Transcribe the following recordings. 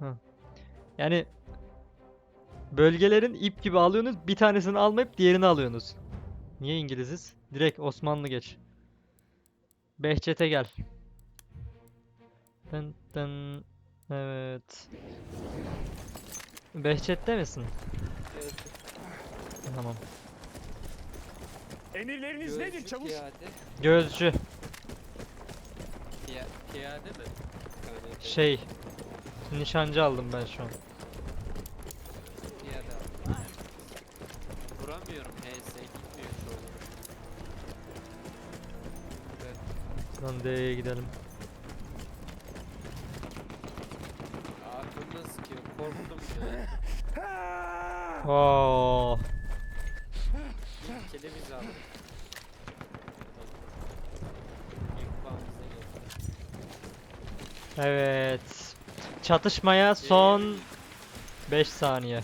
Hı. Yani bölgelerin ip gibi alıyorsunuz. Bir tanesini almayıp diğerini alıyorsunuz. Niye İngiliziz? Direkt Osmanlı geç. Behçet'e gel. Dın dın. Evet. Behçet'te misin? Evet. Tamam. Emirleriniz nedir Gözcü çavuş? Piyade. Gözcü. Piya, piyade mi? Şey. Nişancı aldım ben şu an. Piyade abi. Vuramıyorum HS gitmiyor şu an. Evet. Lan D'ye gidelim. Aklımda sıkıyor. Korktum ya. Oo. İlk bize geldi. Evet. Çatışmaya son 5 saniye.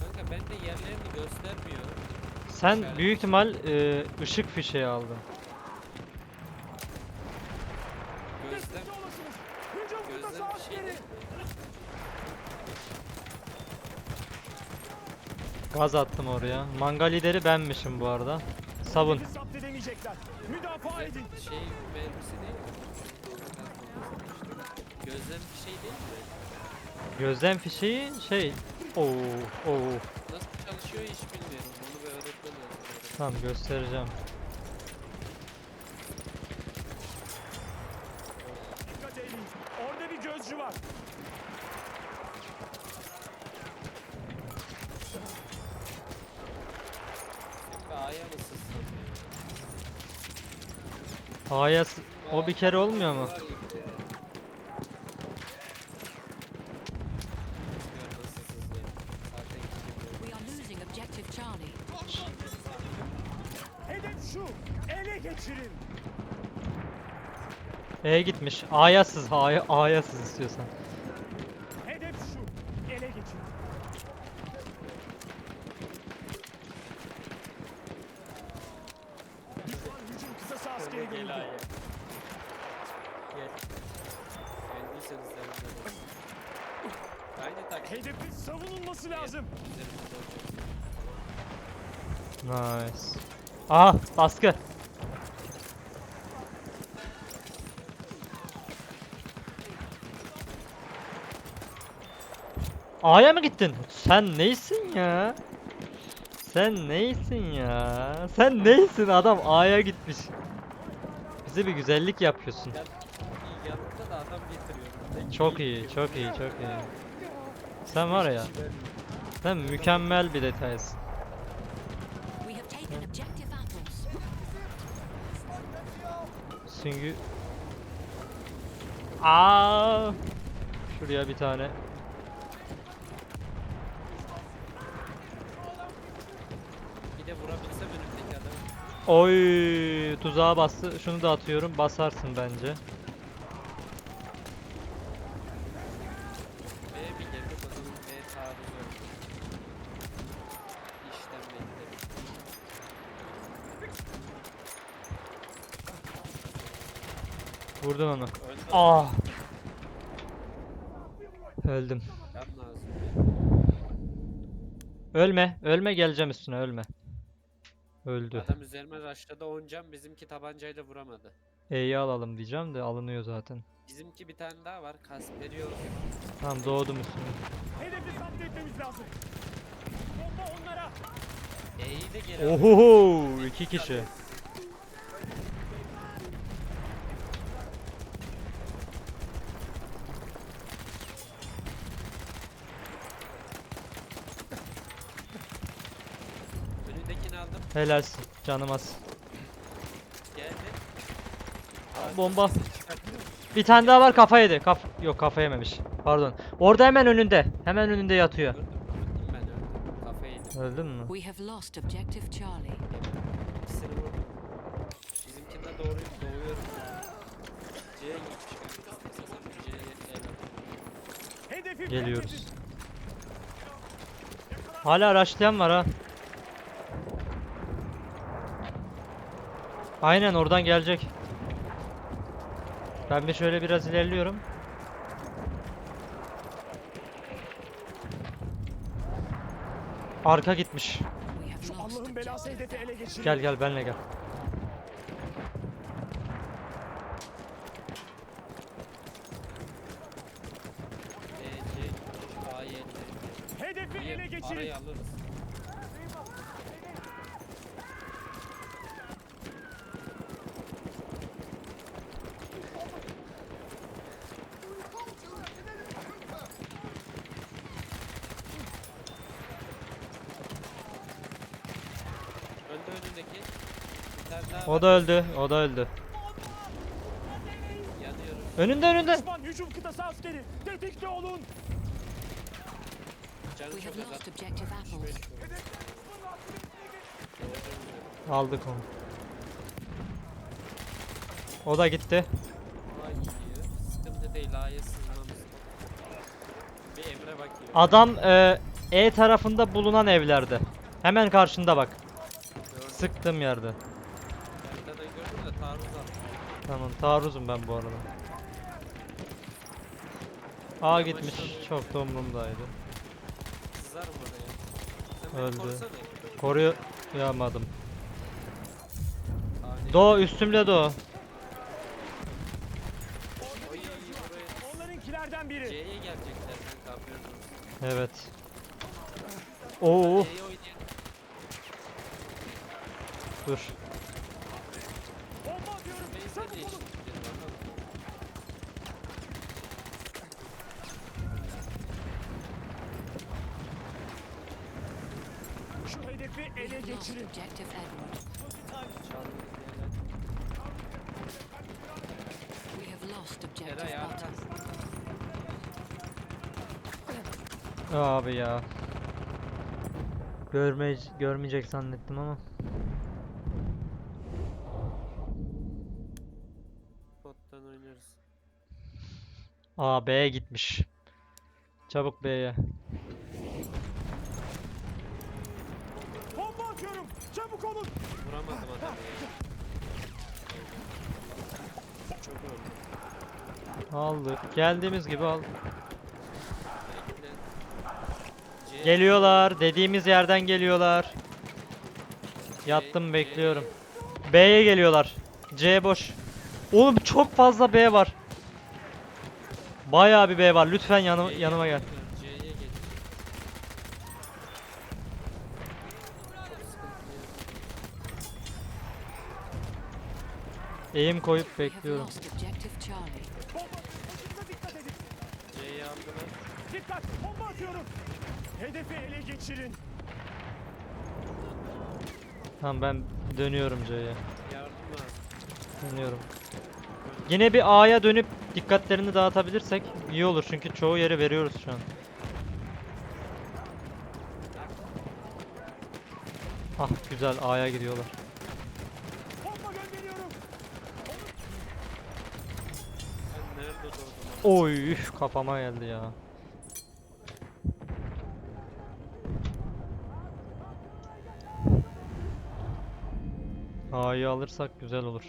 Kanka ben de yerlerini göstermiyor. Sen İşaret. büyük ihtimal e, ışık fişeği aldın. Gözlem, gözlem şey. Gaz attım oraya. Manga lideri benmişim bu arada. Savun. Müdafaa edin. Şey değil mi? Gözlem bir şey değil mi? Gözlem fişeği şey. Oo, oo. Nasıl çalışıyor hiç bilmiyorum. Onu bir öğretmen lazım. Tamam göstereceğim. Dikkat edin. Orada bir gözcü var. Ve A'ya mı sızsam ya? A'ya o bir kere olmuyor mu? We are losing objective Charlie. Hedef şu. Ele geçirin. E gitmiş. A'ya sız. A'ya, A'ya sız istiyorsan. Hedef şu. Ele geçirin. Düşman hücum kısası askeri Gel görüldü. A'ya. Gel. Geldiyseniz de bize bakın. Aynı taktik. Hedefin savunulması lazım. Üzerimizde olacak. Nice. Aha baskı. A'ya mı gittin? Sen neysin ya? Sen neysin ya? Sen neysin adam A'ya gitmiş. Bize bir güzellik yapıyorsun. Çok iyi, çok iyi, çok iyi. Sen var ya, sen mükemmel bir detaysın. Süngü... Aa! Şuraya bir tane. Bir de vurabilsem önümdeki adamı. Oy! Tuzağa bastı. Şunu da atıyorum. Basarsın bence. B'ye bir geldik o zaman B taarruz oldu. İşten bekledim. Vurdun onu. Ah! Öldüm. Ölme. Ölme geleceğim üstüne ölme. Öldü. Adam üzerime rushladı 10 can bizimki tabancayla vuramadı. E'yi alalım diyeceğim de alınıyor zaten. Bizimki bir tane daha var Kasperios. Tamam doğdum üstüne. Hedefi etmemiz lazım. Bomba onlara. E'yi de geri. Ohoho! iki kişi. Önündekini aldım. Helalsin. Canım az. Geldi. Bomba. Bir tane daha var kafa yedi. Kaf yok kafa yememiş. Pardon. Orada hemen önünde. Hemen önünde yatıyor. Öldüm, öldüm ben öldüm. Kafayı yedim. Öldün mü? We have lost objective Charlie. İkisini vurdum. Bizimkinden doğru doğuyorum. C'ye gitmiş Geliyoruz. Hala araçlayan var ha. Aynen oradan gelecek. Ben bir şöyle biraz ilerliyorum. Arka gitmiş. Allah'ın belası hedefi ele geçirin. Gel gel benle gel. E, C, A, Y, L. Hedefi ele Bir geçirin. arayı alırız. Bir tane daha O da öldü. O da öldü. Önünde önünde. Düşman hücum kıtası askeri. Tetikte olun. Canı We çok have az. lost objective apples. Aldık onu. O da gitti. Ay sıkıntı değil A'ya sızmamız. Bir Emre bakıyor. Adam e, E tarafında bulunan evlerde. Hemen karşında bak. Gördüm. Sıktığım yerde. Nereden gördüm de taarruz attı. Tamam taarruzum ben bu arada. A gitmiş. Çok da umurumdaydı. Oraya. Öldü. Koruyamadım. Ani. Do üstümde do. Onlarınkilerden biri. C'ye gelecekler haberin olsun. Evet. Oo C'ye oynayalım. dur. Bomba atıyorum. Base'de Çabuk olun. değişiklikleri bakalım. Şu hedefi We ele have lost geçirin. objective Edward. Çaldık We have lost diyeler. objective Eray button. arka. Abi ya. Görme görmeyecek zannettim ama. A B'ye gitmiş. Çabuk B'ye. Bomba atıyorum. Çabuk olun. Vuramadım adamı ya. Çok öldü. Aldık. Geldiğimiz gibi al. Bekle. C- Geliyorlar. Dediğimiz yerden geliyorlar. Yattım C- bekliyorum. B'ye geliyorlar. C boş. Oğlum çok fazla B var. Bayağı bir B var. Lütfen yanı, C'ye yanıma gel. geliyor, C'ye geliyor. Çok sıkıntı ya. Eğim koyup We have bekliyorum. lost objective Charlie. Bomba. Başınıza dikkat edin. C'yi aldılar. Dikkat. Bomba atıyorum. Hedefi ele geçirin. Tamam ben dönüyorum C'ye. Yardım lazım. Dönüyorum. Yine bir A'ya dönüp dikkatlerini dağıtabilirsek iyi olur çünkü çoğu yeri veriyoruz şu an. Ah güzel A'ya gidiyorlar. Oy üf, kafama geldi ya. A'yı alırsak güzel olur.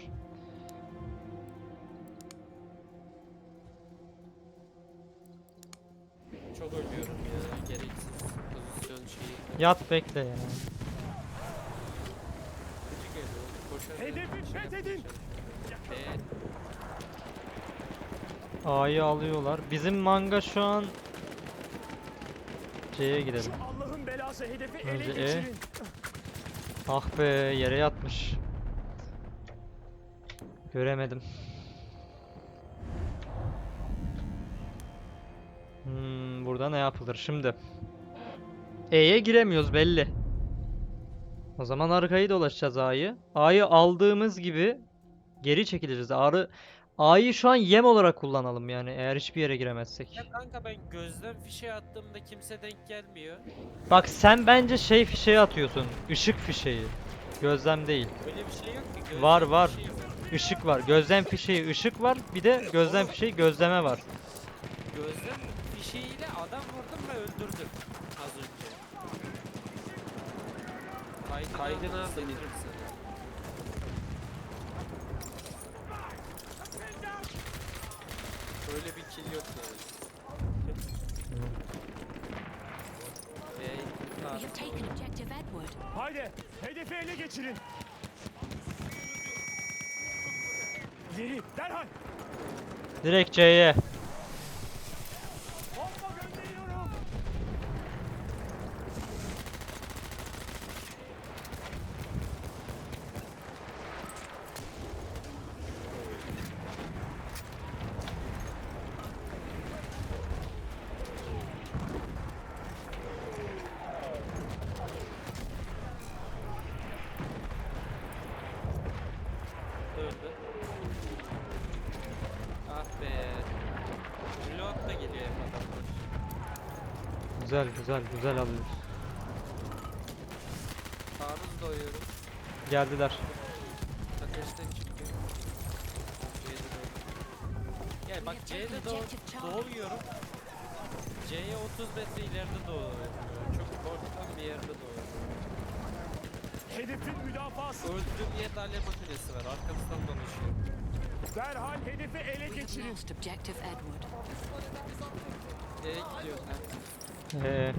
Yat bekle ya. Hedefi fethedin. A'yı alıyorlar. Bizim manga şu an C'ye gidelim. Allah'ın belası hedefi Önce ele E. geçirin. Ah be yere yatmış. Göremedim. Hmm, burada ne yapılır şimdi? E'ye giremiyoruz belli. O zaman arkayı dolaşacağız A'yı. A'yı aldığımız gibi geri çekileceğiz. A'yı A'yı şu an yem olarak kullanalım yani eğer hiçbir yere giremezsek. Ya kanka ben gözlem fişeği attığımda kimse denk gelmiyor. Bak sen bence şey fişeği atıyorsun. Işık fişeği. Gözlem değil. Öyle bir şey yok ki. Gözlem Var, var. var. Işık var. Gözlem fişeği ışık var. Bir de gözlem fişeği gözleme var. Gözlem fişeğiyle adam vurdum Kaydını, Kaydını al da getirir misin? Böyle bir kill yok yani. Bey, You've taken objective Edward. Haydi hedefi ele geçirin. Geri derhal. Direkt C'ye. Güzel güzel güzel alıyoruz. Taarruz doyuyorum. Geldiler. Ateşten doğuyorum. Gel bak C'de doğ doğuyorum. C'ye 30 metre ileride doğuyorum. Çok korkak bir yerde doğuyorum. Hedefin müdafası. Öldürülmeye alev makinesi var. Arkamızdan dolaşıyor. Derhal hedefi ele geçirin. Nereye gidiyorsun? Ee,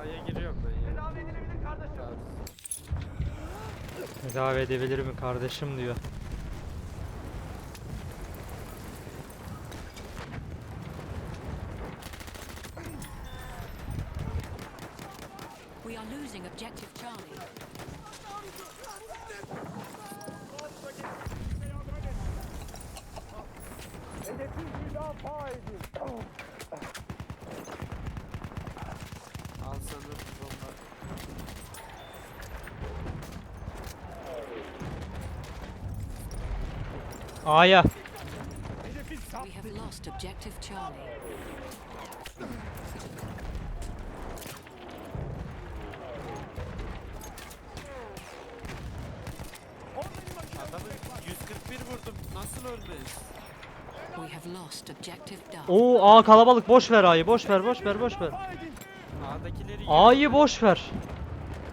A'ya giriyorum ben ya. Taarruz. tedavi edebilir mi kardeşim diyor. We are losing objective Charlie. Hedefi müdafaa edin. Al sana bomba. A'ya. Hedefi sap. We have lost objective Charlie. Adamı 141 vurdum. Nasıl ölmez? We have lost objective Duff. Oo A kalabalık boş ver A'yı boş ver boş ver boş ver. A'dakileri A'yı boş ver.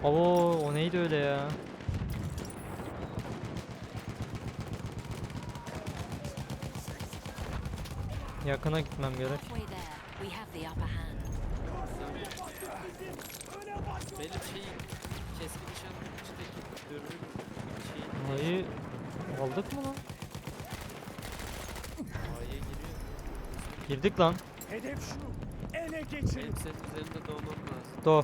Oo o neydi öyle ya? Yakına gitmem gerek. Benim keskin nişanlı dürbün şeyi A'yı aldık mı lan? A'ya giriyor. Girdik lan. Hedef şu. Ele geçirin. Benim senin üzerinde doğmam lazım. Do.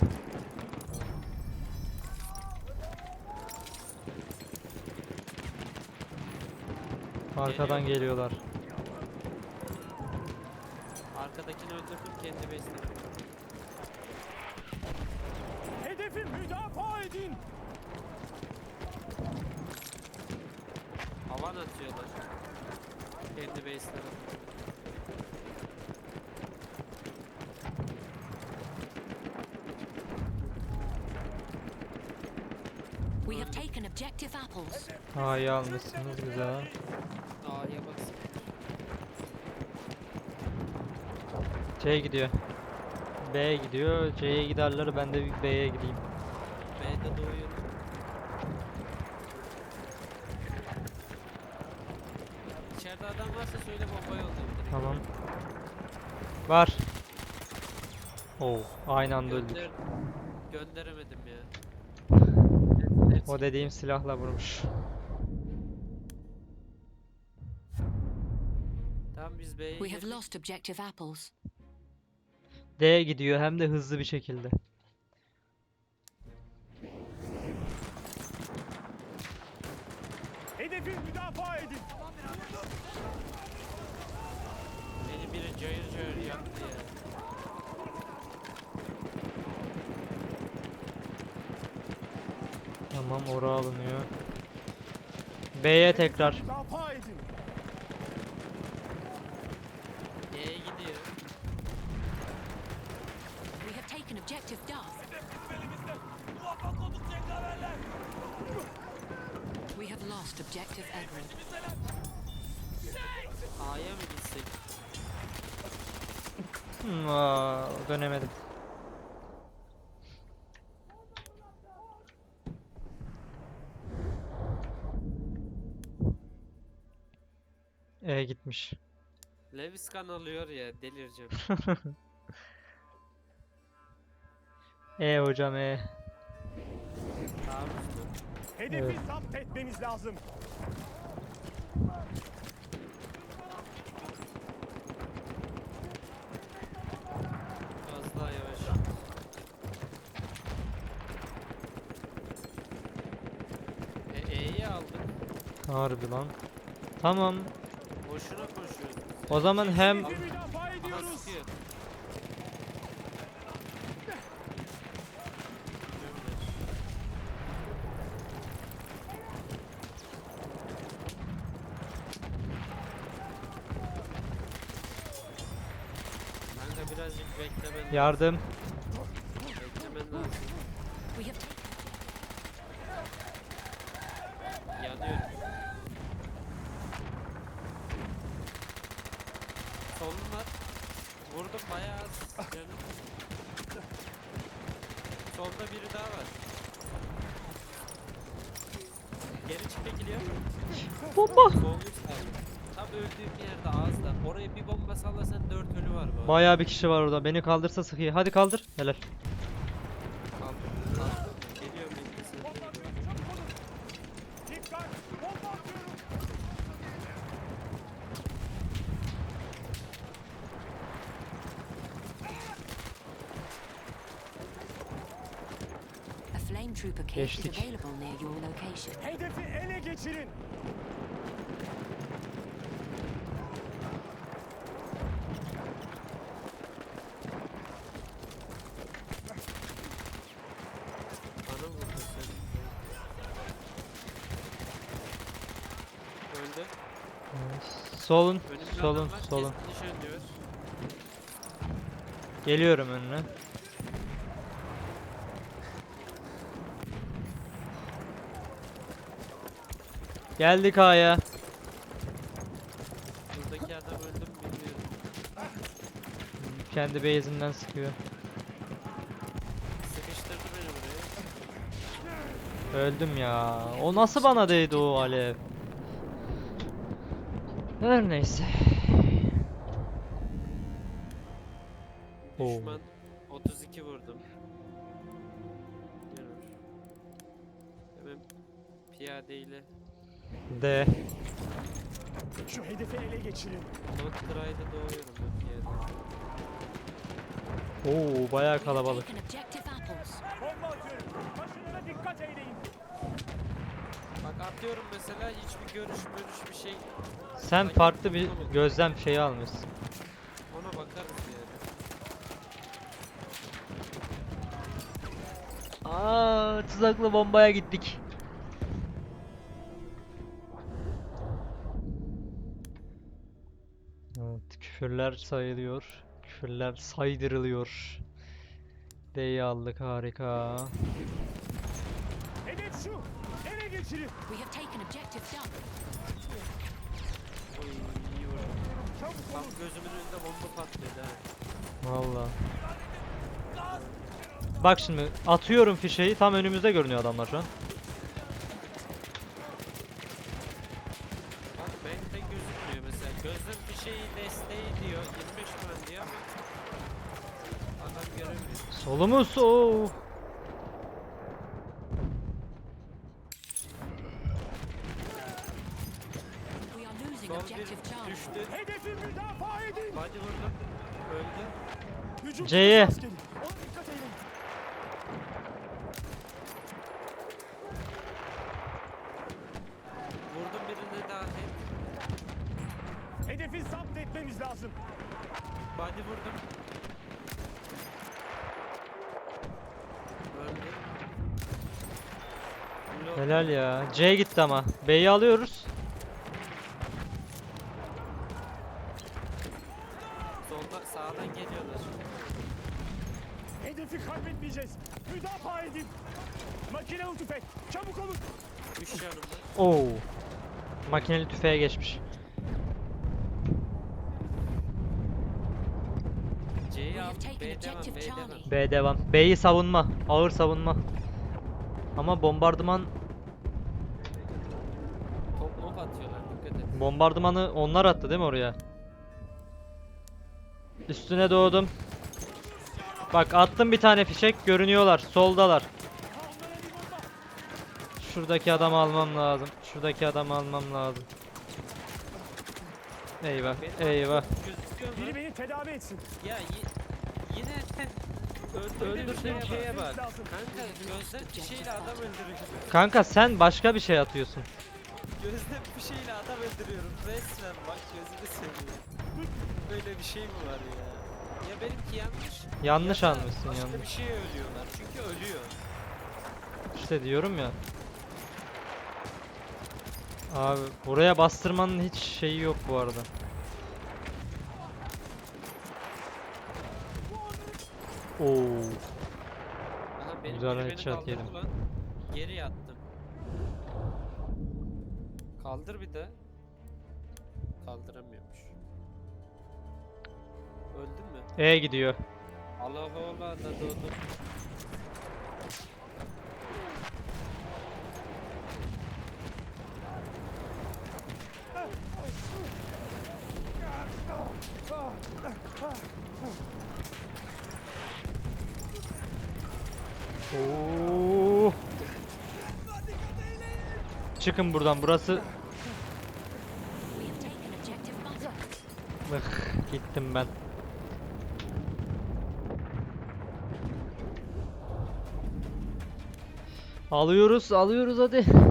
Arkadan Geliyor. geliyorlar. Arkadakini öldürdüm kendi base'lerim. Hedefi müdafaa edin. Havan atıyorlar. Kendi base'lerim. We have taken objective apples. A'yı almışsınız güzel. A'ya baksın. C gidiyor. B gidiyor. C'ye giderler ben de B'ye gideyim. B'de doğuyorum. İçeride adam varsa söyle bombayı öldürürüm. Tamam. Var. Oo, aynı anda öldük. Gönder... Gönderemedim ya. O dediğim silahla vurmuş. Biz B'ye We have lost objective apples. D gidiyor hem de hızlı bir şekilde. Hedefi müdafaa edin. Beni biri cayır cayır yaktı ya. Tamam ora alınıyor. B'ye tekrar. Müdafaa edin. Second objective Duff. We have lost objective Edwin. A'ya mı gitsek? Hmm, aa, dönemedim. E gitmiş. Leviskan alıyor ya delireceğim. E hocam E. Hedefi Evet. zapt etmemiz lazım. Az daha yavaş. E, E'yi aldık. Harbi lan. Tamam. Boşuna koşuyoruz. O zaman hem Hedefi müdafaa Aha ediyoruz. sıkıyor. Kanka birazcık beklemen lazım. Yardım. Beklemen lazım. Yanıyorum. Solun var. Vurdum bayağı az. Canım. Solda biri daha var. Geri çekiliyor. Bomba. Sol üst abi. Öldüğüm yerde ağızda. Oraya bir bomba sallasan dört ölü var bu. Bayağı bir kişi var orada. Beni kaldırsa sık iyi. Hadi kaldır. Helal. Kaldı. Kaldı. Geliyor bilgisi. Bombardıyorum, çabuk olun. Dikkat! Bomba atıyorum. a flame trooper kit is Geçtik. available near your location. Hedefi ele geçirin. Bana vurdu sen. Öldü. Solun. Önümde Solun. adam var. Solun. Keskin nişan diyor. Geliyorum önüne. Geldik A'ya. Buradaki adam öldü mü bilmiyorum. Kendi base'inden sıkıyor. Sıkıştırdı beni buraya. Öldüm ya. O nasıl bana değdi o alev? Her neyse. Oo. Düşman 32 vurdum. Görür. Hemen piyadeyle D. Şu hedefi ele geçirin. Not Try'da doğuyorum ben piyade. Oo bayağı kalabalık. Bomba atıyorum. Başınıza dikkat eyleyin. Atıyorum mesela hiçbir görüş görüş bir şey Sen farklı bir gözlem şeyi almışsın. ona bakarız yani. Aa, tuzaklı bombaya gittik. Evet, küfürler sayılıyor. Küfürler saydırılıyor. D'yi aldık harika. Hedef şu. Geçirin. We have taken objective dump. Oy iyi vurdum. Çabuk olun. gözümün önünde bomba patladı ha. Valla. Bak şimdi atıyorum fişeyi tam önümüzde görünüyor adamlar şu an. Bak bende gözükmüyor mesela. Gözüm bir şeyi desteği diyor. 25 numara diyor ama adam göremiyor. Solumuz o. C'ye. Vurdum birine daha. Hedefi zapt etmemiz lazım. Body vurdum. Öldü. Helal ya. C gitti ama. B'yi alıyoruz. Solda sağdan geliyorlar. Hedefi kaybetmeyeceğiz. Müdafaa edin. Makinalı tüfek. Çabuk olun. Üç yanımda. Oo. Tüfeğe geçmiş. C'yi al. B devam. B devam. Charlie. B devam. B'yi savunma. Ağır savunma. Ama bombardıman Top mop atıyorlar. Dikkat et. Bombardımanı onlar attı değil mi oraya? Üstüne doğdum. Bak attım bir tane fişek görünüyorlar. Soldalar. Şuradaki adamı almam lazım. Şuradaki adamı almam lazım. Eyvah, eyvah. Gözüküyor mu? Biri beni tedavi etsin. Ya yi- yine öldürdüğüm Öldürdüğüm şeye bak. Kanka gözden bir şeyle adam öldürüyorum. Kanka sen başka bir şey atıyorsun. Gözden bir şeyle adam öldürüyorum. Resmen bak gözünü seveyim. Böyle bir şey mi var ya? Ya benimki yanlış. Yanlış ya da almışsın, başka yanlış. bir şeye ölüyorlar. Çünkü ölüyor. İşte diyorum ya. Abi buraya bastırmanın hiç şeyi yok bu arada. Oo. Aha benim Güzel biri beni headshot kaldırdı yedim. lan. Geri yattım. Kaldır bir de. Kaldıramıyormuş. Öldün mü? E gidiyor. Allah Allah da doğdum. Oo. Çıkın buradan burası. Ih, gittim ben. Alıyoruz, alıyoruz hadi.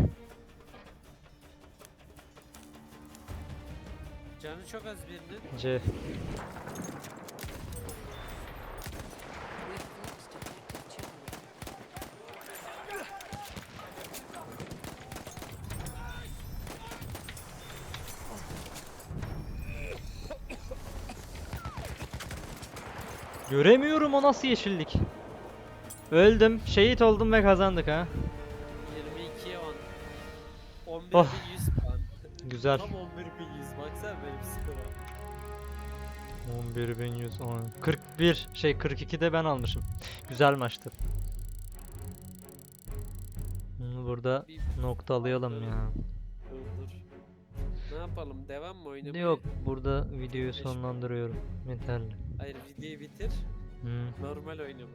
Çok az birinin. C. Göremiyorum o nasıl yeşillik. Öldüm, şehit oldum ve kazandık ha. 22'ye 10. 11.100 Oh. puan. Güzel. Tam 11.100 baksana benim skora. 11110. 41 şey 42 de ben almışım. Güzel maçtı. Bunu burada Bir- noktalayalım ya. Dur. Ne yapalım devam mı oynamaya? Yok burada videoyu sonlandırıyorum. Yeterli. Hayır videoyu bitir. Hı. Normal oynama.